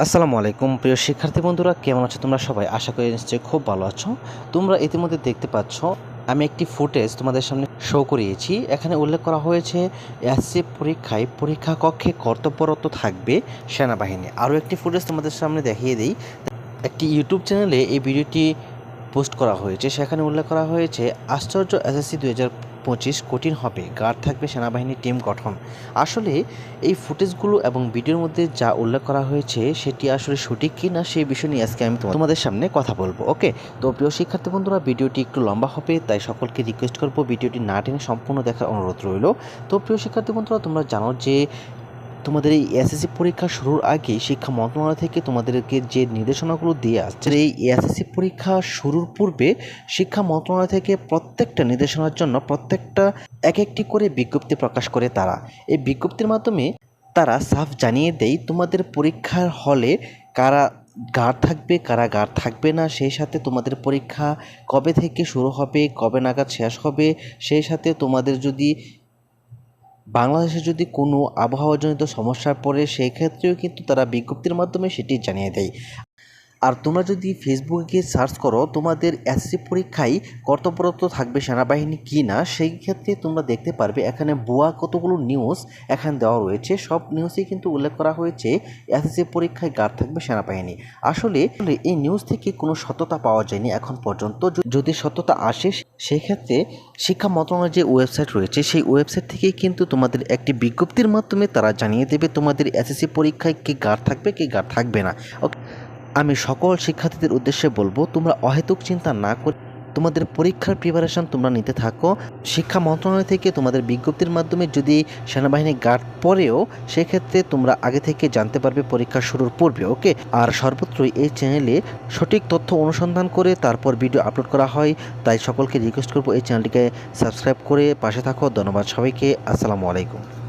আসসালামু আলাইকুম, প্রিয় শিক্ষার্থী বন্ধুরা, কেমন আছো তোমরা সবাই? আশা করি নিশ্চয়ই খুব ভালো আছো। তোমরা ইতিমধ্যে দেখতে পাচ্ছ, আমি একটি ফুটেজ তোমাদের সামনে শো করিয়েছি। এখানে উল্লেখ করা হয়েছে এসসি পরীক্ষায় পরীক্ষা কক্ষে কর্তব্যরত থাকবে সেনাবাহিনী। আরও একটি ফুটেজ তোমাদের সামনে দেখিয়ে দিই। একটি ইউটিউব চ্যানেলে এই ভিডিওটি পোস্ট করা হয়েছে। সেখানে উল্লেখ করা হয়েছে, আশ্চর্য এসএসসি দুই হাজার পঁচিশ কঠিন হবে গার্ড থাকবে সেনাবাহিনী টিম গঠন। আসলে এই ফুটেজগুলো এবং ভিডিওর মধ্যে যা উল্লেখ করা হয়েছে, সেটি আসলে সঠিক কি না সেই বিষয় নিয়ে আজকে আমি তোমা- তোমাদের সামনে কথা বলব, ওকে? তো প্রিয় শিক্ষার্থী বন্ধুরা, ভিডিওটি একটু লম্বা হবে, তাই সকলকে রিকোয়েস্ট করব, ভিডিওটি না টেনে সম্পূর্ণ দেখার অনুরোধ রইল। তো প্রিয় শিক্ষার্থী বন্ধুরা, তোমরা জানো যে তোমাদের এই এসএসসি পরীক্ষা শুরুর আগে শিক্ষা মন্ত্রণালয় থেকে তোমাদেরকে যে নির্দেশনাগুলো দিয়ে আসছে, এই এসএসসি পরীক্ষা শুরুর পূর্বে শিক্ষা মন্ত্রণালয় থেকে প্রত্যেকটা নির্দেশনার জন্য প্রত্যেকটা এক একটি করে বিজ্ঞপ্তি প্রকাশ করে তারা। এই বিজ্ঞপ্তির মাধ্যমে তারা সাফ জানিয়ে দেয় তোমাদের পরীক্ষার হলে কারা গার্ড থাকবে, কারা গার্ড থাকবে না, সেই সাথে তোমাদের পরীক্ষা কবে থেকে শুরু হবে, কবে নাগাদ শেষ হবে, সেই সাথে তোমাদের যদি বাংলাদেশে যদি কোনো আবহাওয়াজনিত সমস্যা পড়ে সেই ক্ষেত্রেও কিন্তু তারা বিজ্ঞপ্তির মাধ্যমে সেটি জানিয়ে দেয়। আর তোমরা যদি ফেসবুকে গিয়ে সার্চ করো, তোমাদের এসসি পরীক্ষায় কর্তব্যরত থাকবে সেনাবাহিনী কি না, সেই ক্ষেত্রে তোমরা দেখতে পারবে, এখানে ভুয়া কতগুলো নিউজ এখানে দেওয়া রয়েছে। সব নিউজেই কিন্তু উল্লেখ করা হয়েছে এসএসসি পরীক্ষায় গার্ড থাকবে সেনাবাহিনী। আসলে এই নিউজ থেকে কোনো সততা পাওয়া যায়নি এখন পর্যন্ত। যদি সততা আসে, সেই ক্ষেত্রে শিক্ষা মন্ত্রণালয়ের যে ওয়েবসাইট রয়েছে, সেই ওয়েবসাইট থেকে কিন্তু তোমাদের একটি বিজ্ঞপ্তির মাধ্যমে তারা জানিয়ে দেবে তোমাদের এসএসসি পরীক্ষায় কে গার্ড থাকবে, কে গার্ড থাকবে না। ওকে আমি সকল শিক্ষার্থীদের উদ্দেশ্যে বলব, তোমরা অহেতুক চিন্তা না করে তোমাদের পরীক্ষার প্রিপারেশন তোমরা নিতে থাকো। শিক্ষা মন্ত্রণালয় থেকে তোমাদের বিজ্ঞপ্তির মাধ্যমে যদি সেনাবাহিনী গার্ড পরেও সেক্ষেত্রে তোমরা আগে থেকে জানতে পারবে পরীক্ষা শুরুর পূর্বে ওকে আর সর্বত্রই এই চ্যানেলে সঠিক তথ্য অনুসন্ধান করে তারপর ভিডিও আপলোড করা হয়। তাই সকলকে রিকোয়েস্ট করব এই চ্যানেলটিকে সাবস্ক্রাইব করে পাশে থাকো। ধন্যবাদ সবাইকে। আসসালামু আলাইকুম।